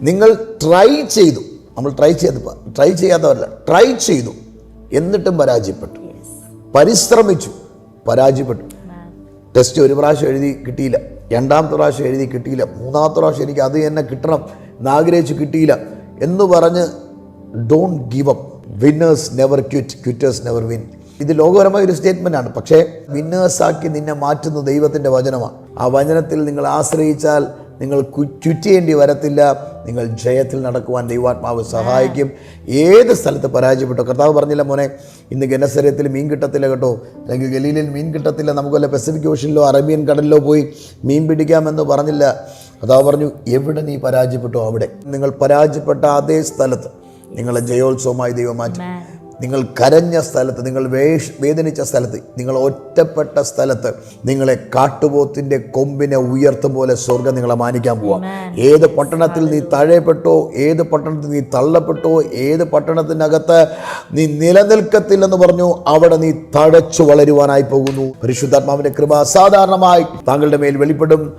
നിങ്ങൾ ട്രൈ ചെയ്തു. നമ്മൾ ട്രൈ ചെയ്ത് ട്രൈ ചെയ്യാത്തവരല്ല. ട്രൈ ചെയ്തു. എന്നിട്ടും പരാജയപ്പെട്ടു. പരിശ്രമിച്ചു. പരാജയപ്പെട്ടു. ടെസ്റ്റ് ഒരു പ്രാവശ്യം എഴുതി കിട്ടിയില്ല. രണ്ടാമത്തെ പ്രാവശ്യം എഴുതി കിട്ടിയില്ല. മൂന്നാമത്തെ പ്രാവശ്യം എനിക്ക് അത് തന്നെ കിട്ടണം. എന്നാഗ്രഹിച്ച് കിട്ടിയില്ല. എന്ന് പറഞ്ഞ് don't give up winners never quit quitters never win ഇത് ലോകപരമായ ഒരു സ്റ്റേറ്റ്മെന്റ് ആണ്. പക്ഷേ വിന്നേഴ്സാക്കി നിന്നെ മാറ്റുന്ന ദൈവത്തിന്റെ വചനമാണ്. ആ വചനത്തിൽ നിങ്ങൾ ആശ്രയിച്ചാൽ നിങ്ങൾ ക്വിറ്റ് ചെയ്യേണ്ടി വരത്തില്ല. നിങ്ങൾ ജയത്തിൽ നടക്കുവാൻ ദൈവാത്മാവ് സഹായിക്കും. ഏത് സ്ഥലത്ത് പരാജയപ്പെട്ടോ? കർത്താവ് പറഞ്ഞില്ല മോനെ ഇന്ന് ഗനസരത്തിൽ മീൻ കിട്ടത്തില്ല കേട്ടോ. അല്ലെങ്കിൽ ഗലീലിൽ മീൻ കിട്ടത്തില്ല. നമുക്ക് വല്ല പസഫിക് ഓഷനിലോ അറേബ്യൻ കടലിലോ പോയി മീൻ പിടിക്കാമെന്ന് പറഞ്ഞില്ല. കർത്താവ് പറഞ്ഞു എവിടെ നീ പരാജയപ്പെട്ടോ? അവിടെ. നിങ്ങൾ പരാജയപ്പെട്ട അതേ സ്ഥലത്ത് നിങ്ങളെ ജയോത്സവമായി ദൈവം മാറ്റി. നിങ്ങൾ കരഞ്ഞ സ്ഥലത്ത് നിങ്ങൾ വേഷ് വേദനിച്ച സ്ഥലത്ത് നിങ്ങൾ ഒറ്റപ്പെട്ട സ്ഥലത്ത് നിങ്ങളെ കാട്ടുപോത്തിന്റെ കൊമ്പിനെ ഉയർത്തും പോലെ സ്വർഗം നിങ്ങളെ മാനിക്കാൻ പോവാം. ഏത് പട്ടണത്തിൽ നീ താഴെപ്പെട്ടോ ഏത് പട്ടണത്തിൽ നീ തള്ളപ്പെട്ടോ ഏത് പട്ടണത്തിനകത്ത് നീ നിലനിൽക്കത്തില്ലെന്ന് പറഞ്ഞു അവിടെ നീ തഴച്ചു വളരുവാനായി പോകുന്നു. പരിശുദ്ധാത്മാവിന്റെ കൃപ അസാധാരണമായി താങ്കളുടെ മേൽ വെളിപ്പെടും.